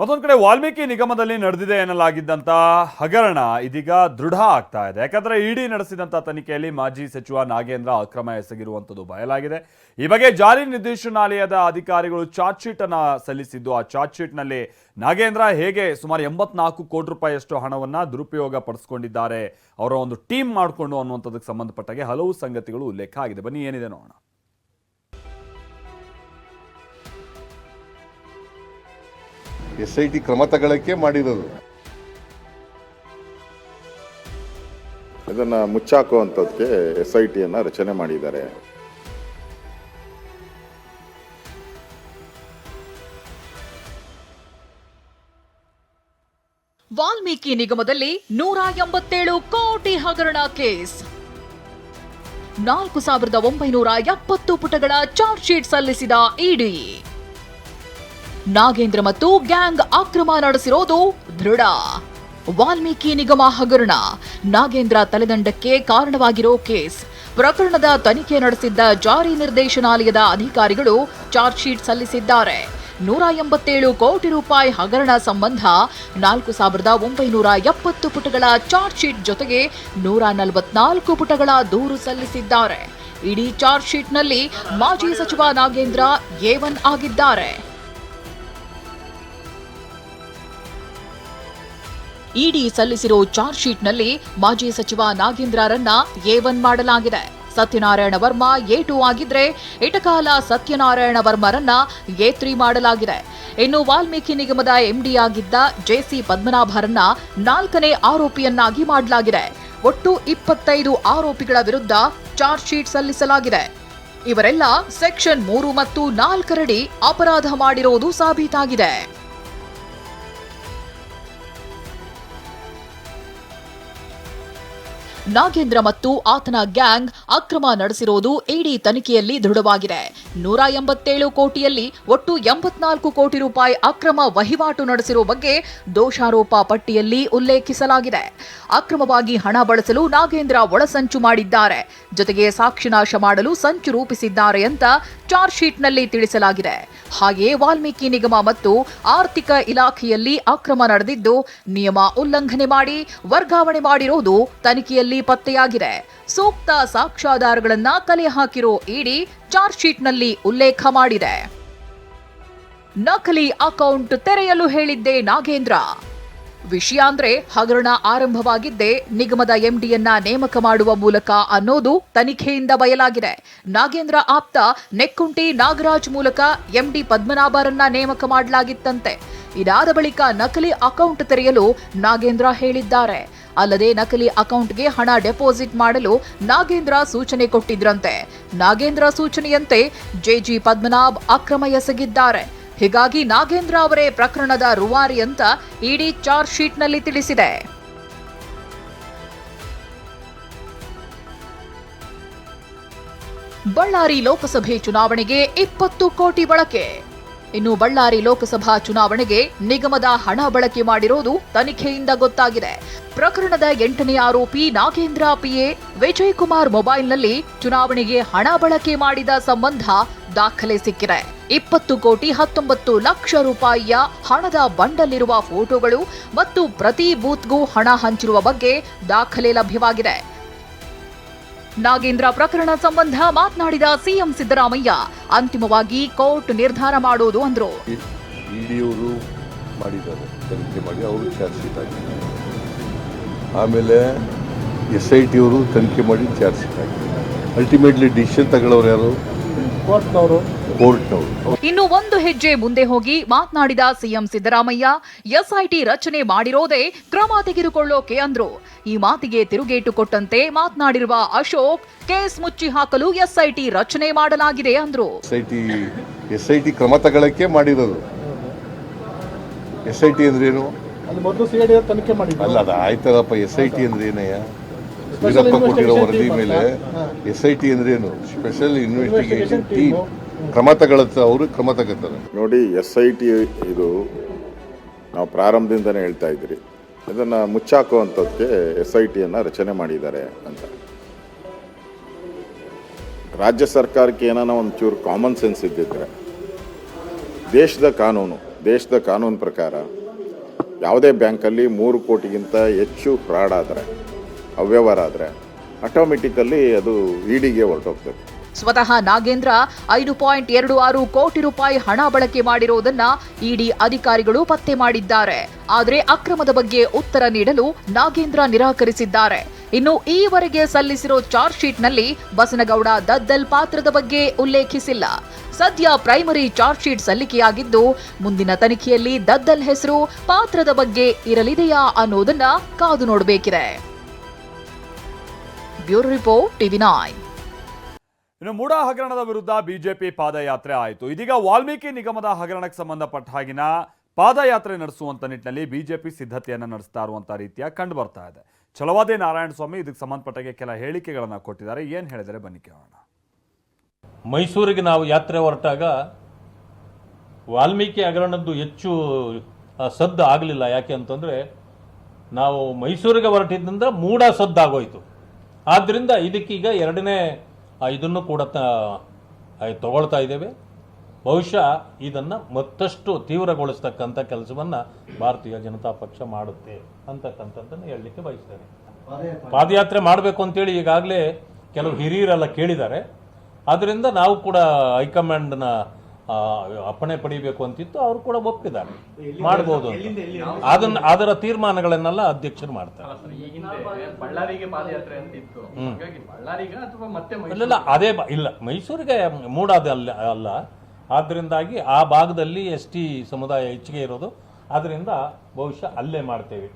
ಮತ್ತೊಂದು ಕಡೆ ವಾಲ್ಮೀಕಿ ನಿಗಮದಲ್ಲಿ ನಡೆದಿದೆ ಎನ್ನಲಾಗಿದ್ದಂಥ ಹಗರಣ ಇದೀಗ ದೃಢ ಆಗ್ತಾ ಇದೆ. ಯಾಕಂದ್ರೆ ಇಡಿ ನಡೆಸಿದಂತ ತನಿಖೆಯಲ್ಲಿ ಮಾಜಿ ಸಚಿವ ನಾಗೇಂದ್ರ ಅಕ್ರಮ ಎಸಗಿರುವಂಥದ್ದು ಬಯಲಾಗಿದೆ. ಈ ಬಗ್ಗೆ ಜಾರಿ ನಿರ್ದೇಶನಾಲಯದ ಅಧಿಕಾರಿಗಳು ಚಾರ್ಜ್ ಸಲ್ಲಿಸಿದ್ದು, ಆ ಚಾರ್ಜ್ ಶೀಟ್ನಲ್ಲಿ ನಾಗೇಂದ್ರ ಹೇಗೆ ಸುಮಾರು ಎಂಬತ್ನಾಲ್ಕು ಕೋಟಿ ರೂಪಾಯಿಯಷ್ಟು ಹಣವನ್ನ ದುರುಪಯೋಗ ಪಡಿಸ್ಕೊಂಡಿದ್ದಾರೆ, ಅವರ ಒಂದು ಟೀಮ್ ಮಾಡಿಕೊಂಡು ಅನ್ನುವಂಥದಕ್ಕೆ ಸಂಬಂಧಪಟ್ಟಾಗೆ ಹಲವು ಸಂಗತಿಗಳು ಉಲ್ಲೇಖ ಆಗಿದೆ. ಬನ್ನಿ ಏನಿದೆ ನೋಡೋಣ. ಎಸ್ ಐ ಟಿ ಕ್ರಮ ತಗೊಳ್ಳೋಕ್ಕೆ ಮಾಡಿರೋದು. ಇದನ್ನು ಮುಚ್ಚಾಕುವಂಥದ್ದಕ್ಕೆ ಎಸ್ ಐ ಟಿಯನ್ನು ರಚನೆ ಮಾಡಿದ್ದಾರೆ. ವಾಲ್ಮೀಕಿ ನಿಗಮದಲ್ಲಿ ನೂರ ಎಂಬತ್ತೇಳು ಕೋಟಿ ಹಗರಣ ಕೇಸ್. ನಾಲ್ಕು ಸಾವಿರದ ಒಂಬೈನೂರ ಎಪ್ಪತ್ತು ಪುಟಗಳ ಚಾರ್ಜ್ ಶೀಟ್ ಸಲ್ಲಿಸಿದ ಇಡಿ. ನಾಗೇಂದ್ರ ಮತ್ತು ಗ್ಯಾಂಗ್ ಆಕ್ರಮ ನಡೆಸಿರೋದು ದೃಢ. ವಾಲ್ಮೀಕಿ ನಿಗಮ ಹಗರಣ. ನಾಗೇಂದ್ರ ತಲೆದಂಡಕ್ಕೆ ಕಾರಣವಾಗಿರೋ ಕೇಸ್. ಪ್ರಕರಣದ ತನಿಖೆ ನಡೆಸಿದ್ದ ಜಾರಿ ನಿರ್ದೇಶನಾಲಯದ ಅಧಿಕಾರಿಗಳು ಚಾರ್ಜ್ ಶೀಟ್ ಸಲ್ಲಿಸಿದ್ದಾರೆ. ನೂರ ಎಂಬತ್ತೇಳು ಕೋಟಿ ರೂಪಾಯಿ ಹಗರಣ ಸಂಬಂಧ ನಾಲ್ಕು ಸಾವಿರದ ಒಂಬೈನೂರ ಎಪ್ಪತ್ತು ಪುಟಗಳ ಚಾರ್ಜ್ ಶೀಟ್ ಜೊತೆಗೆ ನೂರ ನಲವತ್ನಾಲ್ಕು ಪುಟಗಳ ದೂರು ಸಲ್ಲಿಸಿದ್ದಾರೆ. ಇಡೀ ಚಾರ್ಜ್ ಶೀಟ್ನಲ್ಲಿ ಮಾಜಿ ಸಚಿವ ನಾಗೇಂದ್ರ ಎವನ್ ಆಗಿದ್ದಾರೆ. ಇಡಿ ಸಲ್ಲಿಸಿರೋ ಚಾರ್ಜ್ ಶೀಟ್ನಲ್ಲಿ ಮಾಜಿ ಸಚಿವ ನಾಗೇಂದ್ರರನ್ನ ಎ ಒನ್ ಮಾಡಲಾಗಿದೆ. ಸತ್ಯನಾರಾಯಣ ವರ್ಮಾ ಎ ಟು ಆಗಿದ್ರೆ ಇಟಕಾಲ ಸತ್ಯನಾರಾಯಣ ವರ್ಮರನ್ನ ಎ ತ್ರೀ ಮಾಡಲಾಗಿದೆ. ಇನ್ನು ವಾಲ್ಮೀಕಿ ನಿಗಮದ ಎಂಡಿ ಆಗಿದ್ದ ಜೆಸಿ ಪದ್ಮನಾಭರನ್ನ ನಾಲ್ಕನೇ ಆರೋಪಿಯನ್ನಾಗಿ ಮಾಡಲಾಗಿದೆ. ಒಟ್ಟು ಇಪ್ಪತ್ತೈದು ಆರೋಪಿಗಳ ವಿರುದ್ಧ ಚಾರ್ಜ್ ಶೀಟ್ ಸಲ್ಲಿಸಲಾಗಿದೆ. ಇವರೆಲ್ಲ ಸೆಕ್ಷನ್ ಮೂರು ಮತ್ತು ನಾಲ್ಕರಡಿ ಅಪರಾಧ ಮಾಡಿರುವುದು ಸಾಬೀತಾಗಿದೆ. ನಾಗೇಂದ್ರ ಮತ್ತು ಆತನ ಗ್ಯಾಂಗ್ ಅಕ್ರಮ ನಡೆಸಿರೋದು ಇಡಿ ತನಿಖೆಯಲ್ಲಿ ದೃಢವಾಗಿದೆ. ನೂರ ಎಂಬತ್ತೇಳು ಕೋಟಿಯಲ್ಲಿ ಒಟ್ಟು ಎಂಬತ್ನಾಲ್ಕು ಕೋಟಿ ರೂಪಾಯಿ ಅಕ್ರಮ ವಹಿವಾಟು ನಡೆಸಿರೋ ಬಗ್ಗೆ ದೋಷಾರೋಪ ಪಟ್ಟಿಯಲ್ಲಿ ಉಲ್ಲೇಖಿಸಲಾಗಿದೆ. ಅಕ್ರಮವಾಗಿ ಹಣ ಬಳಸಲು ನಾಗೇಂದ್ರ ಒಳಸಂಚು ಮಾಡಿದ್ದಾರೆ. ಜೊತೆಗೆ ಸಾಕ್ಷಿನಾಶ ಮಾಡಲು ಸಂಚು ರೂಪಿಸಿದ್ದಾರೆ ಅಂತ ಚಾರ್ಜ್ ಶೀಟ್ನಲ್ಲಿ ತಿಳಿಸಲಾಗಿದೆ. ಹಾಗೆಯೇ ವಾಲ್ಮೀಕಿ ನಿಗಮ ಮತ್ತು ಆರ್ಥಿಕ ಇಲಾಖೆಯಲ್ಲಿ ಅಕ್ರಮ ನಡೆದಿದ್ದು ನಿಯಮ ಉಲ್ಲಂಘನೆ ಮಾಡಿ ವರ್ಗಾವಣೆ ಮಾಡಿರೋದು ತನಿಖೆಯಲ್ಲಿ ಪತ್ತೆಯಾಗಿದೆ. ಸೂಕ್ತ ಸಾಕ್ಷ್ಯಾಧಾರಗಳನ್ನ ಕಲೆ ಹಾಕಿರೋ ಇಡಿ ಚಾರ್ಜ್ ಶೀಟ್ನಲ್ಲಿ ಉಲ್ಲೇಖ ಮಾಡಿದೆ. ನಕಲಿ ಅಕೌಂಟ್ ತೆರೆಯಲು ಹೇಳಿದ್ದೆ ನಾಗೇಂದ್ರ. ವಿಷಯ ಅಂದ್ರೆ ಹಗರಣ ಆರಂಭವಾಗಿದ್ದೆ ನಿಗಮದ ಎಂಡಿಯನ್ನ ನೇಮಕ ಮಾಡುವ ಮೂಲಕ ಅನ್ನೋದು ತನಿಖೆಯಿಂದ ಬಯಲಾಗಿದೆ. ನಾಗೇಂದ್ರ ಆಪ್ತ ನೆಕ್ಕುಂಟಿ ನಾಗರಾಜ್ ಮೂಲಕ ಎಂಡಿ ಪದ್ಮನಾಭರನ್ನ ನೇಮಕ ಮಾಡಲಾಗಿತ್ತಂತೆ. ಇದಾದ ಬಳಿಕ ನಕಲಿ ಅಕೌಂಟ್ ತೆರೆಯಲು ನಾಗೇಂದ್ರ ಹೇಳಿದ್ದಾರೆ. ಅಲ್ಲದೆ ನಕಲಿ ಅಕೌಂಟ್ಗೆ ಹಣ ಡೆಪಾಸಿಟ್ ಮಾಡಲು ನಾಗೇಂದ್ರ ಸೂಚನೆ ಕೊಟ್ಟಿದ್ರಂತೆ. ನಾಗೇಂದ್ರ ಸೂಚನೆಯಂತೆ ಜೆಜಿ ಪದ್ಮನಾಭ್ ಅಕ್ರಮ ಎಸಗಿದ್ದಾರೆ. ಹೀಗಾಗಿ ನಾಗೇಂದ್ರ ಅವರೇ ಪ್ರಕರಣದ ರೂವಾರಿ ಅಂತ ಇಡಿ ಚಾರ್ಜ್ ಶೀಟ್ನಲ್ಲಿ ತಿಳಿಸಿದೆ. ಬಳ್ಳಾರಿ ಲೋಕಸಭೆ ಚುನಾವಣೆಗೆ ಇಪ್ಪತ್ತು ಕೋಟಿ ಬಳಕೆ. ಇನ್ನು ಬಳ್ಳಾರಿ ಲೋಕಸಭಾ ಚುನಾವಣೆಗೆ ನಿಗಮದ ಹಣ ಬಳಕೆ ಮಾಡಿರೋದು ತನಿಖೆಯಿಂದ ಗೊತ್ತಾಗಿದೆ. ಪ್ರಕರಣದ ಎಂಟನೇ ಆರೋಪಿ ನಾಗೇಂದ್ರ ಪಿಎ ವಿಜಯ್ ಕುಮಾರ್ ಮೊಬೈಲ್ನಲ್ಲಿ ಚುನಾವಣೆಗೆ ಹಣ ಬಳಕೆ ಮಾಡಿದ ಸಂಬಂಧ ದಾಖಲೆ ಸಿಕ್ಕಿದೆ. ಇಪ್ಪತ್ತು ಕೋಟಿ ಹತ್ತೊಂಬತ್ತು ಲಕ್ಷ ರೂಪಾಯಿಯ ಹಣದ ಬಂಡಲ್ಲಿರುವ ಫೋಟೋಗಳು ಮತ್ತು ಪ್ರತಿ ಬೂತ್ಗೂ ಹಣ ಹಂಚಿರುವ ಬಗ್ಗೆ ದಾಖಲೆ ಲಭ್ಯವಾಗಿದೆ. ನಾಗೇಂದ್ರ ಪ್ರಕರಣ ಸಂಬಂಧ ಮಾತನಾಡಿದ ಸಿಎಂ ಸಿದ್ದರಾಮಯ್ಯ, ಅಂತಿಮವಾಗಿ ಕೋರ್ಟ್ ನಿರ್ಧಾರ ಮಾಡೋದು ಅಂದ್ರು. ಇಡಿಯವರು ಮಾಡಿದ್ದಾರೆ, ತನಿಖೆ ಮಾಡಿ ಅವರು ಚಾರ್ಜ್ ಶೀಟ್ ಆಮೇಲೆ ಎಸ್ ಐ ಟಿ ಅವರು ತನಿಖೆ ಮಾಡಿ ಚಾರ್ಜ್ ಶೀಟ್ ಹಾಕಿದ್ದಾರೆ. ಅಲ್ಟಿಮೇಟ್ಲಿ ಡಿಸಿಷನ್ ತಗೊಳ್ಳೋರು ಯಾರು? ಇನ್ನು ಒಂದು ಹೆಜ್ಜೆ ಮುಂದೆ ಹೋಗಿ ಮಾತನಾಡಿದ ಸಿಎಂ ಸಿದ್ದರಾಮಯ್ಯ ಎಸ್ಐಟಿ ರಚನೆ ಮಾಡಿರೋದೇ ಕ್ರಮ ತೆಗೆದುಕೊಳ್ಳೋಕೆ ಅಂದ್ರು. ಈ ಮಾತಿಗೆ ತಿರುಗೇಟು ಕೊಟ್ಟಂತೆ ಮಾತನಾಡಿರುವ ಅಶೋಕ್ ಕೇಸ್ ಮುಚ್ಚಿ ಹಾಕಲು ಎಸ್ಐಟಿ ರಚನೆ ಮಾಡಲಾಗಿದೆ ಅಂದ್ರು. SIT I T S I T ಕ್ರಮ ತಗೊಳ್ಳಕ್ಕೆ ಮಾಡಿರೋದು. ಎಸ್ಐಟಿ ಐ ಟಿ ಅಂದ್ರೇನು? ಅಲ್ಲಿ ಮೊದಲು ಸಿ ಐ ಡಿ ತನಿಖೆ ಮಾಡಿದ್ರು. ಅಲ್ಲ ಅದ ಆಯ್ತದಪ್ಪ ಎಸ್ ಐ ಟಿ ಅಂದ್ರೆ ಏನಯ್ಯ ವೀರಪ್ಪ ಕೊಟ್ಟಿರೋ ವರದಿ ಮೇಲೆ. ಎಸ್ ಐ ಟಿ ಅಂದ್ರೆ ಏನು? Special investigation team. ಕ್ರಮ ತಗೊಳತ್ತ ಅವರು ಕ್ರಮ ತಗೋತಾರೆ ನೋಡಿ ಎಸ್ ಐ ಟಿ ಇದು ನಾವು ಪ್ರಾರಂಭದಿಂದನೇ ಹೇಳ್ತಾ ಇದ್ರಿ ಇದನ್ನು ಮುಚ್ಚಾಕುವಂಥದ್ದಕ್ಕೆ ಎಸ್ ಐ ಟಿಯನ್ನು ರಚನೆ ಮಾಡಿದ್ದಾರೆ ಅಂತ. ರಾಜ್ಯ ಸರ್ಕಾರಕ್ಕೆ ಏನಾನ ಒಂಚೂರು ಕಾಮನ್ ಸೆನ್ಸ್ ಇದ್ದಿದ್ರೆ ದೇಶದ ಕಾನೂನು ದೇಶದ ಕಾನೂನು ಪ್ರಕಾರ ಯಾವುದೇ ಬ್ಯಾಂಕಲ್ಲಿ ಮೂರು ಕೋಟಿಗಿಂತ ಹೆಚ್ಚು ಫ್ರಾಡ್ ಆದರೆ ಅವ್ಯವಹಾರ ಆದರೆ ಆಟೋಮೆಟಿಕಲ್ಲಿ ಅದು ಇಡಿಗೆ ಹೊರಟೋಗ್ತದೆ. ಸ್ವತಃ ನಾಗೇಂದ್ರ ಐದು ಪಾಯಿಂಟ್ ಎರಡು ಆರು ಕೋಟಿ ರೂಪಾಯಿ ಹಣ ಬಳಕೆ ಮಾಡಿರುವುದನ್ನ ಇಡಿ ಅಧಿಕಾರಿಗಳು ಪತ್ತೆ ಮಾಡಿದ್ದಾರೆ. ಆದರೆ ಅಕ್ರಮದ ಬಗ್ಗೆ ಉತ್ತರ ನೀಡಲು ನಾಗೇಂದ್ರ ನಿರಾಕರಿಸಿದ್ದಾರೆ. ಇನ್ನು ಈವರೆಗೆ ಸಲ್ಲಿಸಿರೋ ಚಾರ್ಜ್ ಶೀಟ್ನಲ್ಲಿ ಬಸನಗೌಡ ದದ್ದಲ್ ಪಾತ್ರದ ಬಗ್ಗೆ ಉಲ್ಲೇಖಿಸಿಲ್ಲ. ಸದ್ಯ ಪ್ರೈಮರಿ ಚಾರ್ಜ್ ಶೀಟ್ ಸಲ್ಲಿಕೆಯಾಗಿದ್ದು ಮುಂದಿನ ತನಿಖೆಯಲ್ಲಿ ದದ್ದಲ್ ಹೆಸರು ಪಾತ್ರದ ಬಗ್ಗೆ ಇರಲಿದೆಯಾ ಅನ್ನೋದನ್ನ ಕಾದು ನೋಡಬೇಕಿದೆ. ಬ್ಯೂರೋ ರಿಪೋರ್ಟ್ ಟಿವಿ ನೈನ್ ಇನ್ನು ಮೂಡಾ ಹಗರಣದ ವಿರುದ್ಧ ಬಿಜೆಪಿ ಪಾದಯಾತ್ರೆ ಆಯಿತು. ಇದೀಗ ವಾಲ್ಮೀಕಿ ನಿಗಮದ ಹಗರಣಕ್ಕೆ ಸಂಬಂಧಪಟ್ಟ ಹಾಗಿನ ಪಾದಯಾತ್ರೆ ನಡೆಸುವಂತ ನಿಟ್ಟಿನಲ್ಲಿ ಬಿಜೆಪಿ ಸಿದ್ಧತೆಯನ್ನು ನಡೆಸ್ತಾ ಇರುವಂತ ರೀತಿಯ ಕಂಡು ಬರ್ತಾ ಇದೆ. ಛಲವಾದಿ ನಾರಾಯಣ ಸ್ವಾಮಿ ಇದಕ್ಕೆ ಸಂಬಂಧಪಟ್ಟಾಗೆ ಕೆಲ ಹೇಳಿಕೆಗಳನ್ನು ಕೊಟ್ಟಿದ್ದಾರೆ. ಏನು ಹೇಳಿದರೆ ಬನ್ನಿ ಕೇಳೋಣ. ಮೈಸೂರಿಗೆ ನಾವು ಯಾತ್ರೆ ಹೊರಟಾಗ ವಾಲ್ಮೀಕಿ ಹಗರಣದ್ದು ಹೆಚ್ಚು ಸದ್ದು ಆಗಲಿಲ್ಲ. ಯಾಕೆ ಅಂತಂದರೆ ನಾವು ಮೈಸೂರಿಗೆ ಹೊರಟಿದ್ದರಿಂದ ಮೂಡ ಸದ್ದಾಗೋಯ್ತು. ಆದ್ದರಿಂದ ಇದಕ್ಕೀಗ ಎರಡನೇ ಇದನ್ನು ಕೂಡ ತಗೊಳ್ತಾ ಇದ್ದೇವೆ. ಬಹುಶಃ ಇದನ್ನು ಮತ್ತಷ್ಟು ತೀವ್ರಗೊಳಿಸ್ತಕ್ಕಂಥ ಕೆಲಸವನ್ನು ಭಾರತೀಯ ಜನತಾ ಪಕ್ಷ ಮಾಡುತ್ತೆ ಅಂತಕ್ಕಂಥದ್ದನ್ನು ಹೇಳಲಿಕ್ಕೆ ಬಯಸ್ತೇನೆ. ಪಾದಯಾತ್ರೆ ಮಾಡಬೇಕು ಅಂತೇಳಿ ಈಗಾಗಲೇ ಕೆಲವು ಹಿರಿಯರೆಲ್ಲ ಕೇಳಿದ್ದಾರೆ. ಆದ್ದರಿಂದ ನಾವು ಕೂಡ ಹೈಕಮಾಂಡ್ನ ಅಪ್ಪಣೆ ಪಡಿಬೇಕು ಅಂತಿತ್ತು ಅವರು ಕೂಡ ಒಪ್ಪಿದ್ದಾರೆ. ಮಾಡಬಹುದು ಅದನ್ನ ಅದರ ತೀರ್ಮಾನಗಳನ್ನೆಲ್ಲ ಅಧ್ಯಕ್ಷರು ಮಾಡ್ತಾರೆ. ಈ ಹಿಂದೆ ಬಳ್ಳಾರಿಗೆ ಪಾದಯಾತ್ರೆ ಅಂತ ಇತ್ತು. ಹಾಗಾಗಿ ಬಳ್ಳಾರಿಗ ಅಥವಾ ಮತ್ತೆ ಇಲ್ಲ ಅದೇ ಇಲ್ಲ ಮೈಸೂರಿಗೆ ಮೂಡಾದ ಅಲ್ಲ ಅಲ್ಲ. ಆದ್ದರಿಂದಾಗಿ ಆ ಭಾಗದಲ್ಲಿ ಎಸ್ ಟಿ ಸಮುದಾಯ ಹೆಚ್ಚಿಗೆ ಇರೋದು. ಅದರಿಂದ ಬಹುಶಃ ಅಲ್ಲೇ ಮಾಡ್ತೇವೆ.